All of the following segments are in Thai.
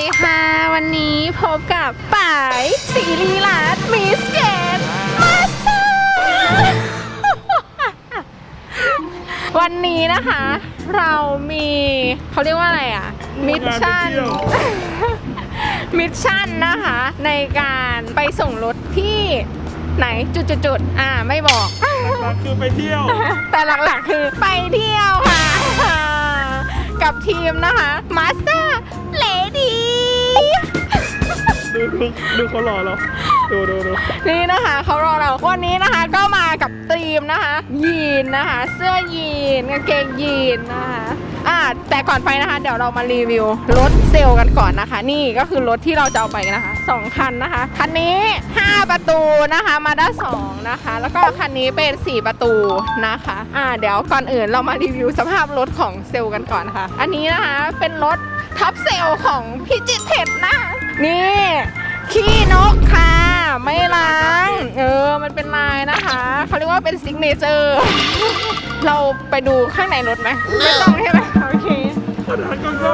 ดีค่ะ วันนี้พบกับป่ายสีลีลาดมิสแกนมาสเตอร์วันนี้นะคะ เรามีเขาเรียกว่าอะไรอะ มิชชั่น มิชชั่นนะคะ ในการไปส่งรถที่ไหนจุดๆๆอ่าไม่บอก หลักๆคือไปเที่ยว แต่หลักๆคือไปเที่ยวค่ะ กับทีมนะคะ Master Lady ดูดูเขาหล่อเราดูดูดูนี่นะคะเขารอเราวันนี้นะคะก็มากับทีมนะคะ ยีนนะคะ เสื้อยีนกางเกงยีนนะคะอ่าแต่ก่อนไปนะคะ เดี๋ยวเรามารีวิวรถเซลล์กันก่อนนะคะ นี่ก็คือรถที่เราจะเอาไปนะคะสองคันนะคะคันนี้ 5 ประตูนะคะมาด้าสองนะคะ แล้วก็คันนี้เป็น 4 ประตูนะคะอ่าเดี๋ยวก่อนอื่นเรามารีวิวสภาพรถของเซลล์กันก่อนนะคะ อันนี้นะคะเป็นรถท็อปเซลล์ของพิจิตรเทคนะคะ นี่ ขี้นกค่ะ ไม่ล้าง เออ มันเป็นลายนะคะเขาเรียกว่าเป็นซิกเนเจอร์ เราไปดูข้างในรถไหมไม่ต้องใช่ไหมโอเคขนาดกล้องก็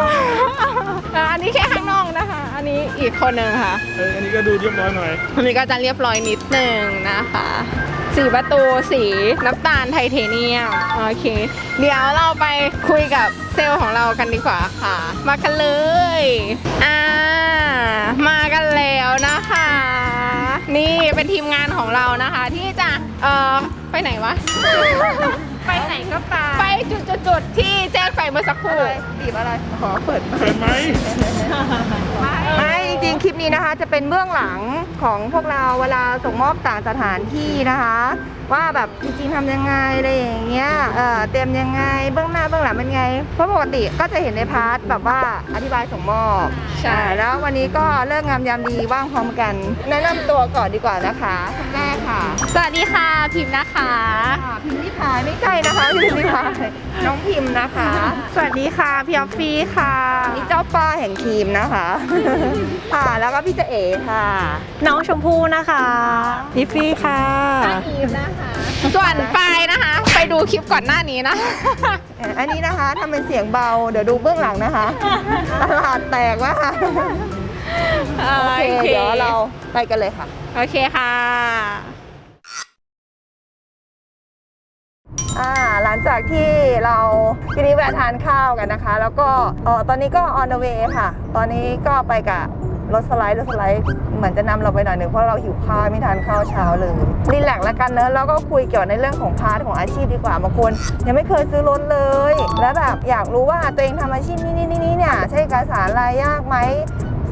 อะอันนี้แค่ข้างนอกนะคะ อันนี้อีกคนหนึ่งค่ะ เอออันนี้ก็ดูเรียบร้อยหน่อยอันนี้ก็จะเรียบร้อยนิดหนึ่งนะคะสีประตูสีน้ำตาลไทเทเนียมโอเค เดี๋ยวเราไปคุยกับเซลล์ของเรากันดีกว่าค่ะ มากันเลยอ่า มากันแล้วนะคะ นี่เป็นทีมงานของเรานะคะ ที่จะเอ่อไปไหนวะ ไปไหนก็ตามไปจุดๆๆที่แจ้งไปเมื่อสักครู่บีบอะไรขอเปิด เห็นไหม ไม่จริงๆ คลิปนี้นะคะจะเป็นเบื้องหลังของพวกเราเวลาส่งมอบต่างสถานที่นะคะ ว่าแบบจริงๆทำยังไงอะไรอย่างเงี้ยเออเตรียมยังไงเบื้องหน้าเบื้องหลังเป็นไง เพราะปกติก็จะเห็นในพาร์ทแบบว่าอธิบายส่งมอบใช่อ่าแล้ววันนี้ก็เลิกงามยามดีว่างพร้อมกัน แนะนำตัวก่อนดีกว่านะคะคนแรกค่ะ สวัสดีค่ะพิมพ์นะคะอ่าพิมพ์ริพายไม่ใช่นะคะพิมพ์ริพายน้องพิมพ์นะคะ สวัสดีค่ะพี่ออฟฟี่ค่ะนี่เจ้าป้าแห่งทีมนะคะค่ะแล้วก็พี่เจเอ๋ค่ะ น้องชมพู่นะคะนิฟฟี่ค่ะอีฟนะคะส่วนปายนะคะ ไปดูคลิปก่อนหน้านี้นะเอ่ออันนี้นะคะทำเป็นเสียงเบา เดี๋ยวดูเบื้องหลังนะคะ ตลาดแตกว่ากโอเคเดี๋ยวเราไปกันเลยค่ะ โอเคค่ะ อ่าหลังจากที่เราทีนี้แวะทานข้าวกันนะคะ แล้วก็เออตอนนี้ก็ on the way ค่ะ ตอนนี้ก็ไปกับ รถสไลด์รถสไลด์เหมือนจะนำเราไปหน่อยหนึ่งเพราะเราหิวข้าวไม่ทานข้าวเช้าเลยรีแลกซ์แล้วกันเนอะแล้วก็คุยเกี่ยวในเรื่องของพาร์ทของอาชีพดีกว่าบางคนยังไม่เคยซื้อรถเลย แล้วแบบอยากรู้ว่าตัวเองทำอาชีพนี้นี่นี่เนี่ยใช้เอกสารอะไรยากไหม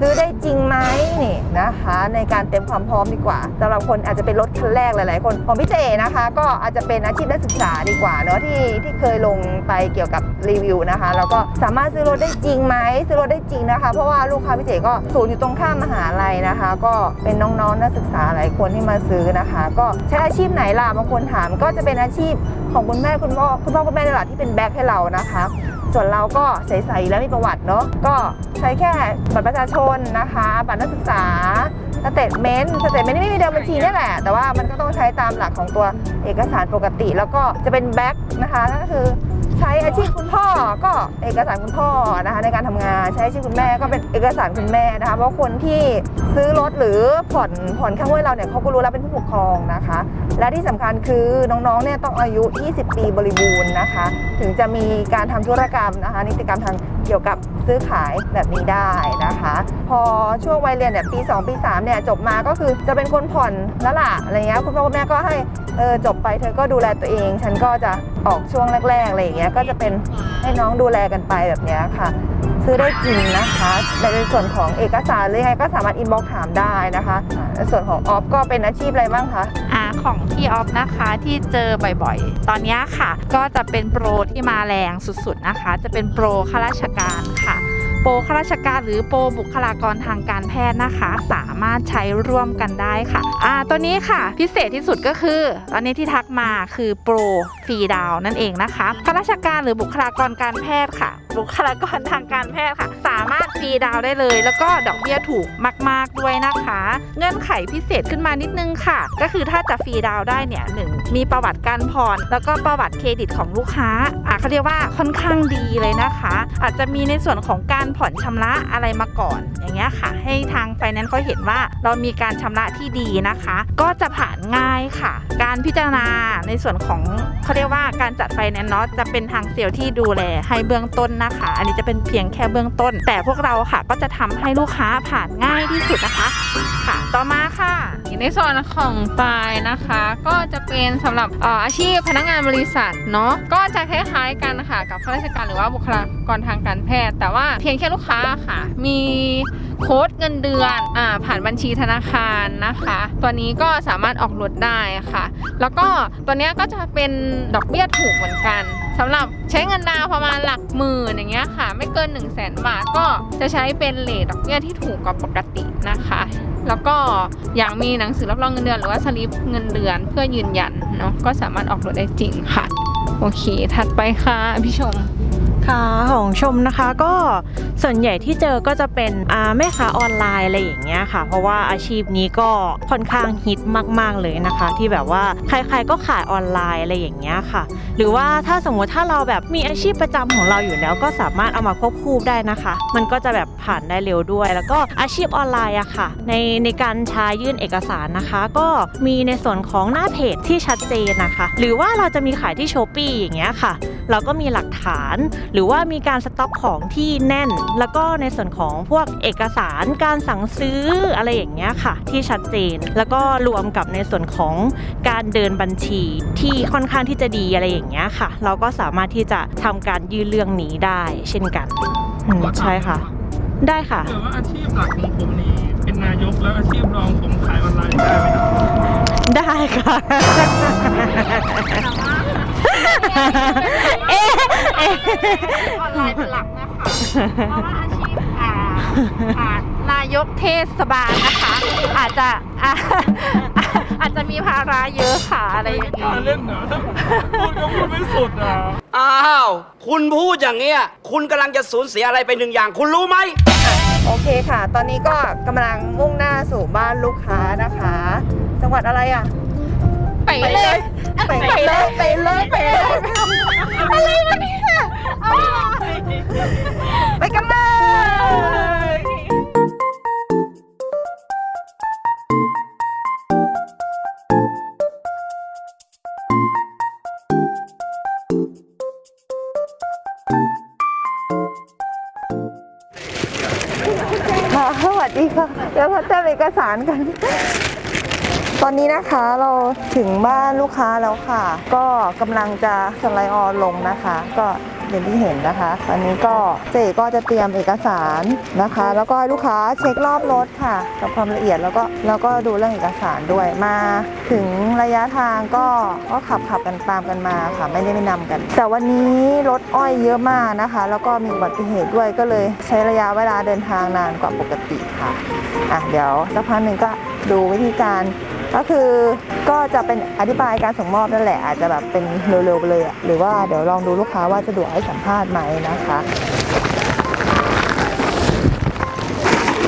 ซื้อได้จริงไหมนี่นะคะ ในการเตรียมความพร้อมดีกว่าสำหรับคนอาจจะเป็นรถคันแรกหลาย ๆ คนของพี่เจนะคะ ก็อาจจะเป็นอาชีพนักศึกษาดีกว่าเนาะที่ที่เคยลงไปเกี่ยวกับรีวิวนะคะแล้วก็สามารถซื้อรถได้จริงไหมซื้อรถได้จริงนะคะ เพราะว่าลูกค้าพี่เจก็ศูนย์อยู่ตรงข้ามมหาลัยนะคะ ก็เป็นน้อง ๆ นักศึกษาหลายคนที่มาซื้อนะคะ ก็ใช้อาชีพไหนล่ะบางคนถามก็จะเป็นอาชีพของคุณแม่คุณพ่อคุณพ่อคุณแม่นี่แหละที่เป็นแบ็คให้เรานะคะ ส่วนเราก็ใส่แล้วมีประวัติเนาะก็ใช้แค่บัตรประชาชนนะคะ บัตรนักศึกษา สเตทเมนต์สเตทเมนต์นี่ไม่มีเดิมบัญชีนี่แหละ แต่ว่ามันก็ต้องใช้ตามหลักของตัวเอกสารปกติ แล้วก็จะเป็นแบ็คนะคะก็คือใช้อาชีพคุณพ่อก็เอกสารคุณพ่อนะคะในการทำงานใช้อาชีพคุณแม่ก็เป็นเอกสารคุณแม่นะคะเพราะคนที่ซื้อรถหรือผ่อนผ่อนข้างห้วเราเนี่ยเขาก็รู้แล้วเป็นผู้ปกครองนะคะ และที่สำคัญคือน้องๆเนี่ยต้องอายุ 20 ปีบริบูรณ์นะคะ ถึงจะมีการทำธุรกรรมนะคะนิติกรรมทาง เกี่ยวกับซื้อขายแบบนี้ได้นะคะ พอช่วงวัยเรียนเนี่ยปี 2 ปี3เนี่ยจบมาก็คือจะเป็นคนผ่อนแล้วล่ะอะไรเงี้ยคุณพ่อคุณแม่ก็ให้ เออจบไปเธอก็ดูแลตัวเอง ฉันก็จะออกช่วงแรกๆอะไรอย่างเงี้ยก็จะเป็นให้น้องดูแลกันไปแบบเนี้ยค่ะ ซื้อได้จริงนะคะในส่วนของเอกสารหรือไงก็สามารถอินบ็อกถามได้นะคะในส่วนของออฟก็เป็นอาชีพอะไรบ้างคะอ่าของพี่ออฟนะคะที่เจอบ่อยๆ ตอนเนี้ยค่ะ ก็จะเป็นโปรที่มาแรงสุดๆนะคะ จะเป็นโปรข้าราชการค่ะ โปรข้าราชการหรือโปรบุคลากรทางการแพทย์นะคะ สามารถใช้ร่วมกันได้ค่ะ อ่าตัวนี้ค่ะ พิเศษที่สุดก็คือ ตอนนี้ที่ทักมาคือโปรฟรีดาวน์นั่นเองนะคะข้าราชการหรือบุคลากรการแพทย์ค่ะ บุคลากรทางการแพทย์ค่ะ สามารถฟรีดาวได้เลย แล้วก็ดอกเบี้ยถูกมาก ๆ ด้วยนะคะ เงื่อนไขพิเศษขึ้นมานิดนึงค่ะ ก็คือถ้าจะฟรีดาวได้เนี่ยหนึ่งมีประวัติการผ่อนแล้วก็ประวัติเครดิตของลูกค้าอะเขาเรียกว่าค่อนข้างดีเลยนะคะ อาจจะมีในส่วนของการผ่อนชำระอะไรมาก่อนอย่างเงี้ยค่ะ ให้ทางไฟแนนซ์เขาเห็นว่าเรามีการชำระที่ดีนะคะ ก็จะผ่านง่ายค่ะ การพิจารณาในส่วนของเขาเรียกว่าการจัดไฟแนนซ์เนาะจะเป็นทางเซลล์ที่ดูแลให้เบื้องต้นนะคะ อันนี้จะเป็นเพียงแค่เบื้องต้น แต่พวกเราค่ะก็จะทำให้ลูกค้าผ่านง่ายที่สุดนะคะค่ะ ต่อมาค่ะในส่วนของปลายนะคะ ก็จะเป็นสำหรับออาชีพพนักงานบริษัทเนาะก็จะคล้ายๆกันค่ะกับข้าราชการหรือว่าบุคลากรทางการแพทย์ แต่ว่าเพียงแค่ลูกค้าค่ะ มีโค้ดเงินเดือนอ่าผ่านบัญชีธนาคารนะคะ ตัวนี้ก็สามารถออกรถได้ค่ะ แล้วก็ตัวนี้ก็จะเป็นดอกเบี้ยถูกเหมือนกัน สำหรับใช้เงินดาวประมาณหลักหมื่นอย่างเงี้ยค่ะ ไม่เกิน 1 0 0 0 0แสนบาทก็จะใช้เป็นเลทดอกเบี้ยที่ถูกกว่าปกตินะคะ แล้วก็อย่างมีหนังสือรับรองเงินเดือนหรือว่าสลิปเงินเดือนเพื่อยืนยันเนาะก็สามารถออกรถได้จริงค่ะ โอเค ถัดไปค่ะพี่ชม ค่ะของชมนะคะก็ส่วนใหญ่ที่เจอก็จะเป็นแม่ค้าออนไลน์อะไรอย่างเงี้ยค่ะ เพราะว่าอาชีพนี้ก็ค่อนข้างฮิตมาก ๆเลยนะคะ ที่แบบว่าใครๆก็ขายออนไลน์อะไรอย่างเงี้ยค่ะ หรือว่าถ้าสมมติถ้าเราแบบมีอาชีพประจำของเราอยู่แล้ว ก็สามารถเอามาควบคู่ได้นะคะ มันก็จะแบบผ่านได้เร็วด้วย แล้วก็อาชีพออนไลน์อะค่ะ ในในการใช้ยื่นเอกสารนะคะ ก็มีในส่วนของหน้าเพจที่ชัดเจนนะคะ หรือว่าเราจะมีขายที่ช้อปปีอย่างเงี้ยค่ะ เราก็มีหลักฐาน หรือว่ามีการสต็อกของที่แน่น แล้วก็ในส่วนของพวกเอกสารการสั่งซื้ออะไรอย่างเงี้ยค่ะ ที่ชัดเจน แล้วก็รวมกับในส่วนของการเดินบัญชีที่ค่อนข้างที่จะดีอะไรอย่างเงี้ยค่ะ เราก็สามารถที่จะทำการยื่นเรื่องนี้ได้ เช่นกันอืมใช่ค่ะ ได้ค่ะแต่ว่าอาชีพหลักของผมนี่เป็นนายกแล้วอาชีพรองผมขายออนไลน์ได้ไหมครับได้ค่ะ เอ๊ะเอ๊ะออนไลน์เป็นหลักนะคะเพราะว่าอาชีพอ่าอ่านายกเทศบาลนะคะ อาจจะอ่าอาจจะมีภาระเยอะค่ะอะไรอย่างกล้านี้เล่นเหรอพูดก็พูดไม่สุดอะ อ้าว คุณพูดอย่างเงี้ย คุณกำลังจะสูญเสียอะไรไปหนึ่งอย่าง คุณรู้ไหม โอเคค่ะ ตอนนี้ก็กำลังมุ่งหน้าสู่บ้านลูกค้านะคะ จังหวัดอะไรอะ ไปเลย ไปเลยไปเลยไปเลยอะไรวะเนี่ยอ๋อไปกันเลยค่ะสวัสดีค่ะเดี๋ยวมาเตรียมเอกสารกัน ตอนนี้นะคะเราถึงบ้านลูกค้าแล้วค่ะ ก็กำลังจะสไลด์ออนลงนะคะ ก็อย่างที่เห็นนะคะ ตอนนี้ก็เจก็จะเตรียมเอกสารนะคะ แล้วก็ให้ลูกค้าเช็ครอบรถค่ะ กับความละเอียดแล้วก็แล้วก็ดูเรื่องเอกสารด้วยมา ถึงระยะทางก็ก็ขับขับกันตามกันมาค่ะไม่ได้ไม่นำกัน แต่วันนี้รถอ้อยเยอะมากนะคะ แล้วก็มีอุบัติเหตุด้วยก็เลยใช้ระยะเวลาเดินทางนานกว่าปกติค่ะอะเดี๋ยวสักพักหนึ่งก็ดูวิธีการ ก็คือก็จะเป็นอธิบายการส่งมอบนั่นแหละอาจจะแบบเป็นเร็วๆไปเลยอะหรือว่าเดี๋ยวลองดูลูกค้าว่าสะดวกให้สัมภาษณ์ไหมนะคะ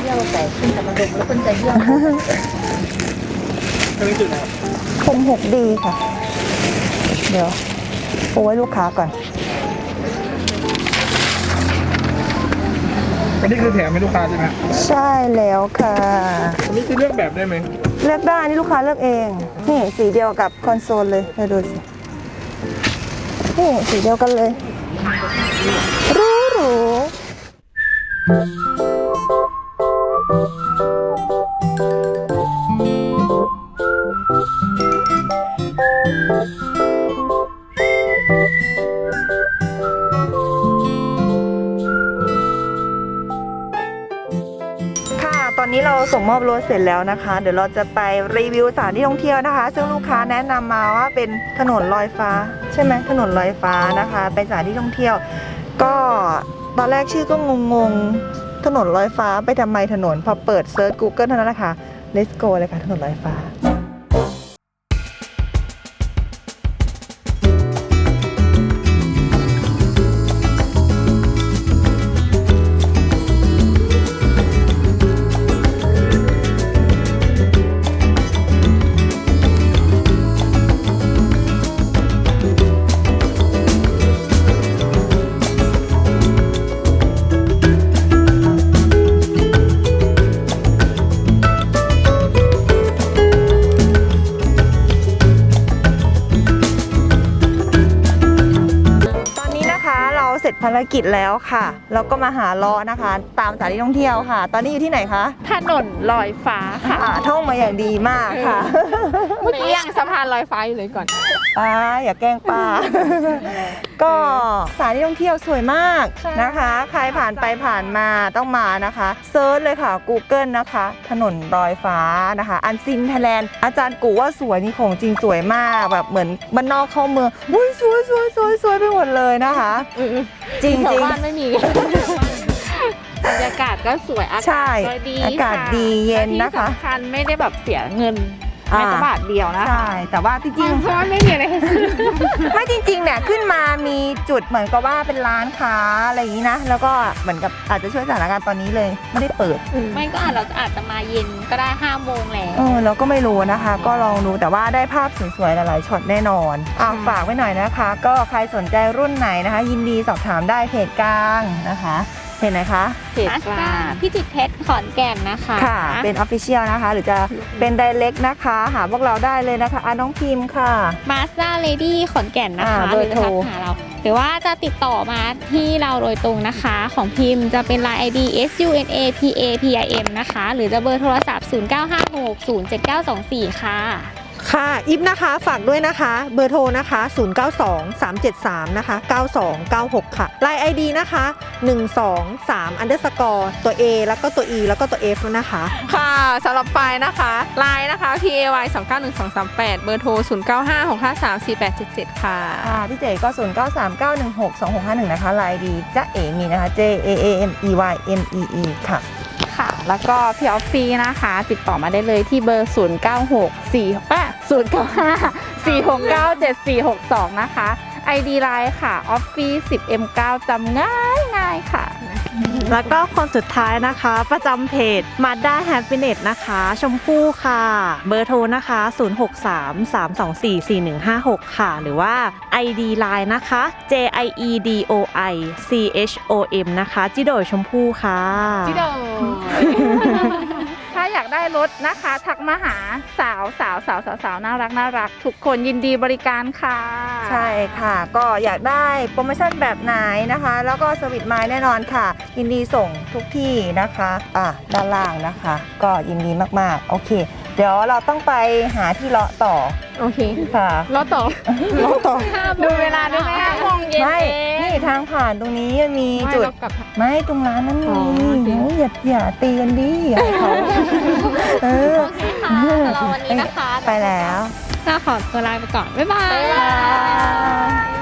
เยี่ยวแต่ขึ้นแต่มาดมแล้วเป็นใจเยี่ยวอันนี้จุดไหนครับคมหกดีค่ะ เดี๋ยวโอ้ไว้ลูกค้าก่อนอันนี้คือแถมให้ลูกค้าใช่ไหมใช่แล้วค่ะอันนี้คือเลือกแบบได้ไหม เลือกได้นี่ลูกค้าเลือกเอง นี่สีเดียวกับคอนโซลเลยไปดูสิ นี่สีเดียวกันเลยรู้รู้ค่ะ มอบรถเสร็จแล้วนะคะ เดี๋ยวเราจะไปรีวิวสถานที่ท่องเที่ยวนะคะ ซึ่งลูกค้าแนะนำมาว่าเป็นถนนลอยฟ้า ใช่ไหมถนนลอยฟ้านะคะ เป็นสถานที่ท่องเที่ยว ก็ตอนแรกชื่อก็งงๆถนนลอยฟ้าไปทำไมถนนพอเปิดเซิร์ช Google เท่านั้นแหละค่ะ let's go เลยค่ะถนนลอยฟ้า กิจแล้วค่ะ แล้วก็มาหาล้อนะคะ ตามสถานที่ท่องเที่ยวค่ะ ตอนนี้อยู่ที่ไหนคะถนนลอยฟ้าค่ะอ่าท่องมาอย่างดีมากค่ะเมื่อกี้ยังสะพานลอยฟ้าอยู่เลยก่อนป้าอย่าแกล้งป้าก็สถานที่ท่องเที่ยวสวยมากใช่นะคะ ใครผ่านไปผ่านมาต้องมานะคะเซิร์ชเลยค่ะ Google นะคะ ถนนรอยฟ้านะคะ อันซินไทยแลนด์อาจารย์กูว่าสวยนี่ของจริงสวยมากแบบเหมือนบ้านนอกเข้าเมืองอุ้ยสวยสวยสวยสวยไปหมดเลยนะคะ จริงแถจวริงบ้านไม่มีบรรยากาศก็สวยอาใช่กาศก็ดีอากาศค่ะดีเย็นนะคะและที่สำคัญไม่ได้แบบเสียเงิน อ่าแม้แต่บาทเดียวนะคะใช่ แต่ว่าจริงเพราะว่าไม่มีอะไรให้ซื้อๆไม่จริงๆ เนี่ยขึ้นมามีจุดเหมือนกับว่าเป็นร้านค้าอะไรอย่างนี้นะ แล้วก็เหมือนกับอาจจะช่วยสถานการณ์ตอนนี้เลยไม่ได้เปิด ไม่ก็อาจเราอาจจะมาเย็นก็ได้5้าโมงแล้วเออเราก็ไม่รู้นะคะ ก็ลองดูแต่ว่าได้ภาพสวยๆ หลายๆช็อตแน่นอนอะฝากไว้หน่อยนะคะ ก็ใครสนใจรุ่นไหนนะคะ ยินดีสอบถามได้เพจกลางนะคะ เพจไหนคะเพจอัสกตาลางพิจิตรเพชรขอนแก่นนะคะค่ะ เป็น Official นะคะ หรือจะเป็น Direct นะคะ หาพวกเราได้เลยนะคะอะน้องพิมพ์ค่ะมาสด้าเลดี้ขอนแก่นนะคะอ่าหเบอร์รือโทรทักหาเรา หรือว่าจะติดต่อมาที่เราโดยตรงนะคะ ของพิมพ์จะเป็น Line ID S U N A P A P I M นะคะ หรือจะเบอร์โทรศัพท์ 0956 07924 ค่ะ ค่ะอิฟนะคะฝากด้วยนะคะ เบอร์โทรนะคะ 092 373 นะคะ 9296 ค่ะ Line ID นะคะ 123 underscore ตัว A แล้วก็ตัว E แล้วก็ตัว F นะคะ ค่ะสำหรับปายนะคะไลน์นะคะ P A Y 2 9 1 2 3 8เบอร์โทร 0 9 5 6 5 3 4 8 7 7 ค่ะ ค่ะพี่เจ๋ก็ 0 9 3 9 1 6 2 6 5 1 นะคะไลน์ดีจ้าเอมีนะคะ J A A M E Y M E E ค่ะ ค่ะ แล้วก็พี่ออฟฟี่นะคะ ติดต่อมาได้เลยที่เบอร์ 0 9 6 4อะ 0 9 5 4 6 9 7 4 6 2 นะคะ ID ไลน์ค่ะออฟฟี่10 M 9 จำง่ายง่ายๆค่ะ แล้วก็คนสุดท้ายนะคะ ประจำเพจ Mazda Happiness นะคะ ชมพู่ค่ะ เบอร์โทรนะคะ 063 324 4156 ค่ะ หรือว่า ID Line นะคะ J I E D O I C H O M นะคะ จิโดยชมพู่ค่ะ จิโดถ้ากได้รถนะคะ ทักมาหาสาวสาวสาวสาวสาวน่ารักน่ารัก ทุกคนยินดีบริการค่ะ ใช่ค่ะ ก็อยากได้โปรโมชั่นแบบไหนนะคะ แล้วก็สวิตไม้แน่นอนค่ะ ยินดีส่งทุกที่นะคะ อะด้านล่างนะคะ ก็ยินดีมากๆ โอเค เดี๋ยวเราต้องไปหาที่เลาะต่อโอเคค่ะรอต่อ เลาะต่อ ดูเวลาด้วยไหมห้าโมงเย็นไม่เองนี่ทางผ่านตรงนี้มันมีไม่จุดเรากลับ ไม่ตรงร้านนั้นอ๋มีอโอเคเดี๋ยวอย่าอย่าตีกันดิอย่าให้เขาเออโอเคค่ะสำหรับวันนี้นะคะไปแล้วก็ขอตัวลาไปก่อน บ๊ายบาย บ๊ายบาย